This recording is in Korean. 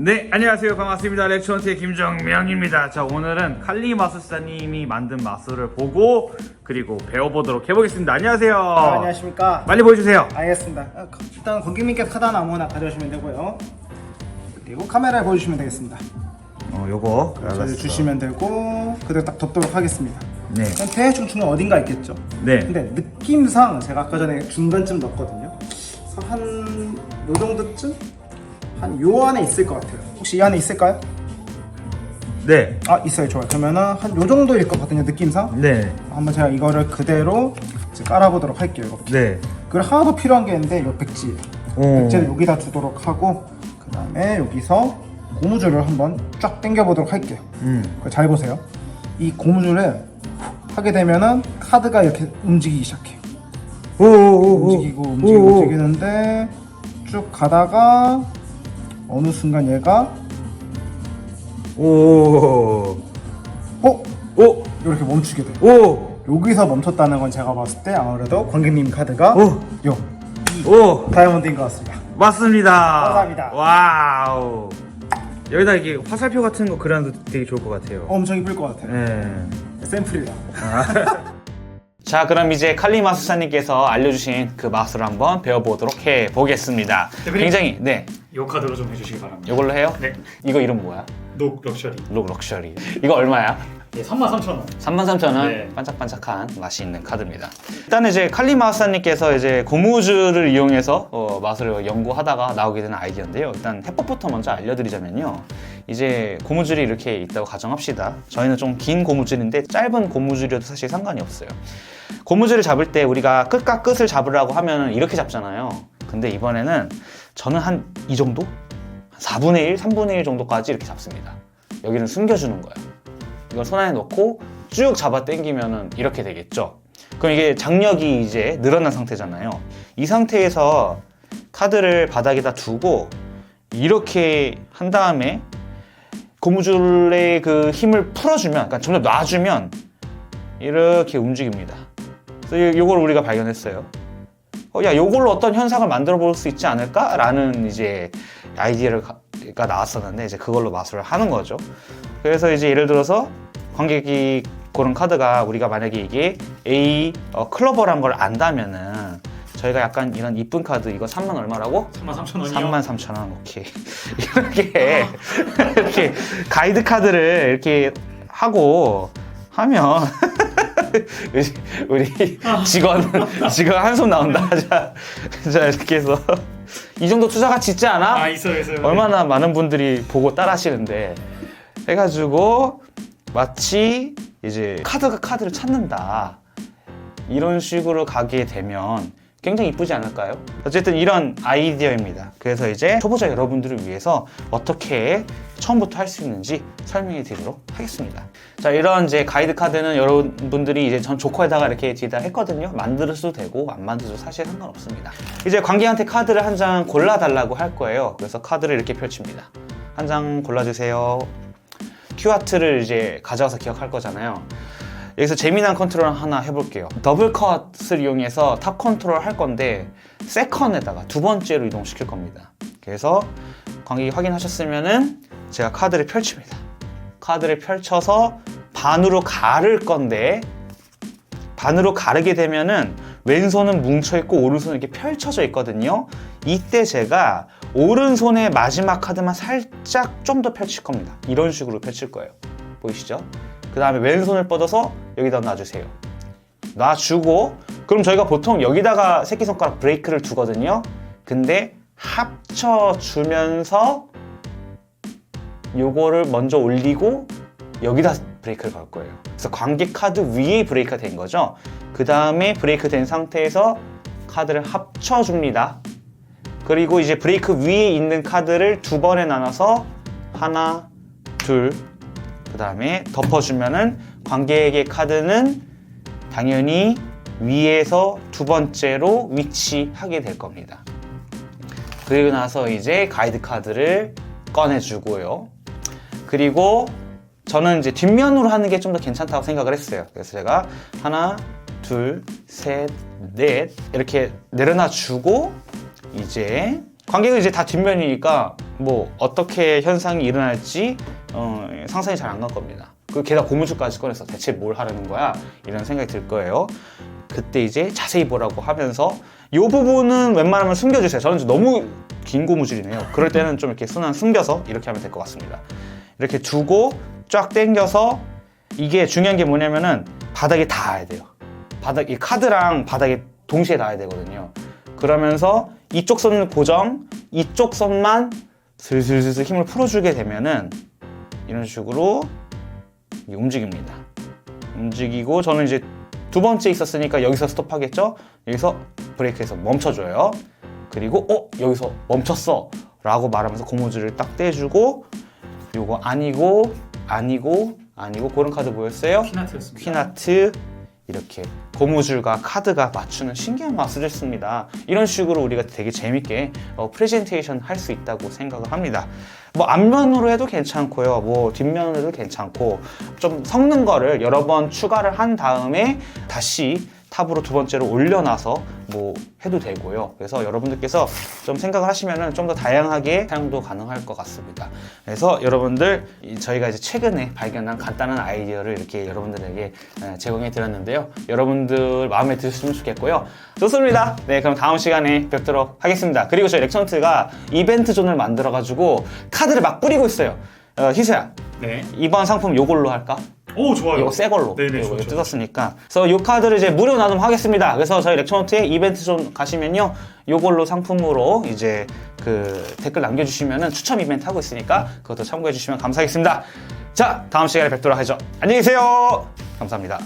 네, 안녕하세요. 반갑습니다. 렉천트의 김정명입니다. 자, 오늘은 칼리 마술사님이 만든 마술을 보고 그리고 배워보도록 해보겠습니다. 안녕하세요. 아, 안녕하십니까. 빨리 보여주세요. 알겠습니다. 아, 카- 일단 관객님께서 카드 하나 아무거나 가져오시면 되고요. 그리고 카메라에 보여주시면 되겠습니다. 어, 요거. 저희 주시면 되고 그대로 딱 덮도록 하겠습니다. 네. 대충 중간 어딘가 있겠죠. 네. 근데 느낌상 제가 아까 전에 중간쯤 넣었거든요. 그래서 한요 정도쯤 한 요 안에 있을 것 같아요. 혹시 이 안에 있을까요? 네. 아 있어요. 좋아요. 그러면은 한 요 정도일 것 같거든요. 느낌상. 네. 한번 제가 이거를 그대로 이제 깔아보도록 할게요. 이렇게. 네. 그리고 하나 더 필요한 게 있는데 요 백지. 오. 백지를 여기다 두도록 하고 그 다음에 여기서 고무줄을 한번 쫙 당겨 보도록 할게요. 음. 그거 잘 보세요. 이 고무줄을 하게 되면은 카드가 이렇게 움직이기 시작해요. 오, 오, 오, 오. 움직이고 움직이고. 움직이는데 쭉 가다가 어느 순간 얘가 오. 어? 오. 이렇게 멈추게 돼요. 오. 여기서 멈췄다는 건 제가 봤을 때 아무래도 관객님 카드가 오. 요 오. 다이아몬드인 것 같습니다. 맞습니다. 감사합니다. 와우. 여기다 이게 화살표 같은 거 그려놔도 되게 좋을 것 같아요. 엄청 이쁠 것 같아요. 네. 샘플이라. 자 그럼 이제 칼리 마술사님께서 알려주신 그 마술을 한번 배워보도록 해보겠습니다 대표님. 굉장히 네 요 카드로 좀 해주시기 바랍니다. 이걸로 해요? 네. 이거 이름 뭐야? 녹 럭셔리. 록 럭셔리 이거 얼마야? 예, 33,000원. 33,000원 네. 반짝반짝한 맛이 있는 카드입니다 일단 이제 칼리 마술사님께서 이제 고무줄을 이용해서 어, 마술을 연구하다가 나오게 된 아이디어인데요 일단 해법부터 먼저 알려드리자면요 이제 고무줄이 이렇게 있다고 가정합시다 저희는 좀 긴 고무줄인데 짧은 고무줄이어도 사실 상관이 없어요 고무줄을 잡을 때 우리가 끝과 끝을 잡으라고 하면 이렇게 잡잖아요. 근데 이번에는 저는 한 이 정도? 4분의 1, 3분의 1 정도까지 이렇게 잡습니다. 여기는 숨겨주는 거예요. 이걸 손 안에 넣고 쭉 잡아 당기면은 이렇게 되겠죠. 그럼 이게 장력이 이제 늘어난 상태잖아요. 이 상태에서 카드를 바닥에다 두고 이렇게 한 다음에 고무줄의 그 힘을 풀어주면, 그러니까 점점 놔주면 이렇게 움직입니다. 그래서 이- 요걸 우리가 발견했어요. 어, 야, 요걸로 어떤 현상을 만들어 볼 수 있지 않을까라는 이제 아이디어가 나왔었는데 이제 그걸로 마술을 하는 거죠. 그래서 이제 예를 들어서 관객이 고른 카드가 우리가 만약에 이게 A 어, 클로버란 걸 안다면은 저희가 약간 이런 이쁜 카드 이거 3만 얼마라고? 33,000원이요. 3만 3천 원 오케이 이렇게 이렇게 가이드 카드를 이렇게 하고 하면 우리- 직원 직원 한손 나온다 자, 자 이렇게 해서 이 정도 투자 가치 있지 않아? 아, 있어요, 있어요. 얼마나 많은 분들이 보고 따라 하시는데 해가지고 마치 이제 카드가 카드를 찾는다 이런 식으로 가게 되면 굉장히 이쁘지 않을까요? 어쨌든 이런 아이디어입니다. 그래서 이제 초보자 여러분들을 위해서 어떻게 처음부터 할 수 있는지 설명해 드리도록 하겠습니다. 자, 이런 이제 가이드 카드는 여러분들이 이제 전 조커에다가 이렇게 뒤에다 했거든요. 만들어도 되고 안 만들어도 사실 상관없습니다. 이제 관객한테 카드를 한 장 골라달라고 할 거예요. 그래서 카드를 이렇게 펼칩니다. 한 장 골라주세요. 큐아트를 이제 가져와서 기억할 거잖아요. 여기서 재미난 컨트롤 하나 해볼게요. 더블 컷을 이용해서 탑 컨트롤 할 건데 세컨에다가 두 번째로 이동시킬 겁니다. 그래서 관객이 확인하셨으면은 제가 카드를 펼칩니다. 카드를 펼쳐서 반으로 가를 건데 반으로 가르게 되면은 왼손은 뭉쳐 있고 오른손은 이렇게 펼쳐져 있거든요. 이때 제가 오른손의 마지막 카드만 살짝 좀 더 펼칠 겁니다. 이런 식으로 펼칠 거예요. 보이시죠? 그 다음에 왼손을 뻗어서 여기다 놔주세요. 놔주고 그럼 저희가 보통 여기다가 새끼손가락 브레이크를 두거든요. 근데 합쳐주면서 요거를 먼저 올리고 여기다 브레이크를 걸 거예요. 그래서 관객 카드 위에 브레이크가 된 거죠. 그 다음에 브레이크 된 상태에서 카드를 합쳐줍니다. 그리고 이제 브레이크 위에 있는 카드를 두 번에 나눠서 하나, 둘, 그 다음에 덮어주면은 관객의 카드는 당연히 위에서 두 번째로 위치하게 될 겁니다. 그리고 나서 이제 가이드 카드를 꺼내주고요. 그리고 저는 이제 뒷면으로 하는 게 좀 더 괜찮다고 생각을 했어요. 그래서 제가 하나, 둘, 셋, 넷 이렇게 내려놔 주고 이제 관객은 이제 다 뒷면이니까 뭐 어떻게 현상이 일어날지 어, 상상이 잘 안 갈 겁니다. 그 게다가 고무줄까지 꺼내서 대체 뭘 하려는 거야? 이런 생각이 들 거예요. 그때 이제 자세히 보라고 하면서 이 부분은 웬만하면 숨겨주세요. 저는 좀 너무 긴 고무줄이네요. 그럴 때는 좀 이렇게 순환 숨겨서 이렇게 하면 될 것 같습니다. 이렇게 두고 쫙 당겨서 이게 중요한 게 뭐냐면은 바닥에 닿아야 돼요. 바닥 이 카드랑 바닥에 동시에 닿아야 되거든요. 그러면서 이쪽 선을 고정, 이쪽 선만 슬슬슬슬 힘을 풀어주게 되면은 이런 식으로 움직입니다. 움직이고 저는 이제 두 번째 있었으니까 여기서 스톱하겠죠? 여기서 브레이크에서 멈춰줘요. 그리고 어 여기서 멈췄어 라고 말하면서 고무줄을 딱 떼주고 요거 아니고 아니고 아니고 그런 카드 뭐였어요? 피나트였습니다. 퀴나트 이렇게 고무줄과 카드가 맞추는 신기한 마술이었습니다. 이런 식으로 우리가 되게 재밌게 어, 프레젠테이션 할 수 있다고 생각을 합니다. 뭐 앞면으로 해도 괜찮고요. 뭐 뒷면으로 해도 괜찮고 좀 섞는 거를 여러 번 추가를 한 다음에 다시 탑으로 두 번째로 올려놔서 뭐 해도 되고요. 그래서 여러분들께서 좀 생각을 하시면은 좀 더 다양하게 사용도 가능할 것 같습니다. 그래서 여러분들 이 저희가 이제 최근에 발견한 간단한 아이디어를 이렇게 여러분들에게 에, 제공해 드렸는데요. 여러분들 마음에 드셨으면 좋겠고요. 좋습니다. 네, 그럼 다음 시간에 뵙도록 하겠습니다. 그리고 저희 렉천트가 이벤트 존을 만들어 가지고 카드를 막 뿌리고 있어요. 어, 희수야, 네. 이번 상품 요걸로 할까? 오 좋아요. 이거 새 걸로 네네 이거 좋죠. 뜯었으니까. 그래서 이 카드를 이제 무료 나눔하겠습니다. 그래서 저희 렉처노트에 이벤트 좀 가시면요. 요걸로 상품으로 이제 그 댓글 남겨주시면은 추첨 이벤트 하고 있으니까 그것도 참고해 주시면 감사하겠습니다. 자 다음 시간에 뵙도록 하죠. 안녕히 계세요. 감사합니다